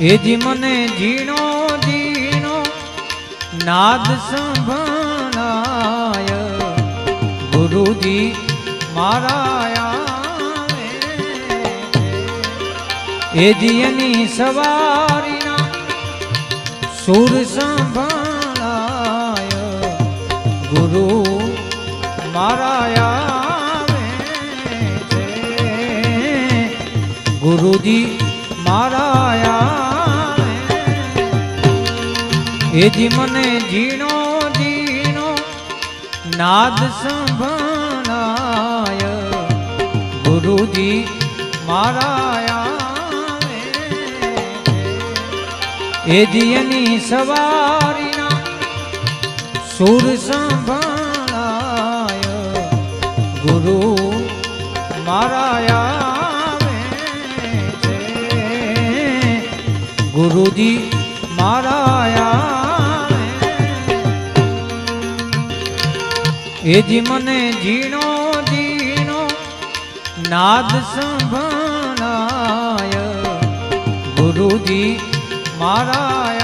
એ જી મને ઝીણો ઝીણો નાદ સંભળાય. ગુરુજી મારા એ જીની સવારીના સુર સંભળાય. ગુરુ મારા ગુરુજી મારા એ જી મને જીણો જીણો નાદ સંભળાય. ગુરુજી મારા એજી એની સવારીના સુર સંભળાય. ગુરુ મારા ગુરુજી મારા એ જી મને ઝીણો ઝીણો નાદ સંભળાય. ગુરુજી મારા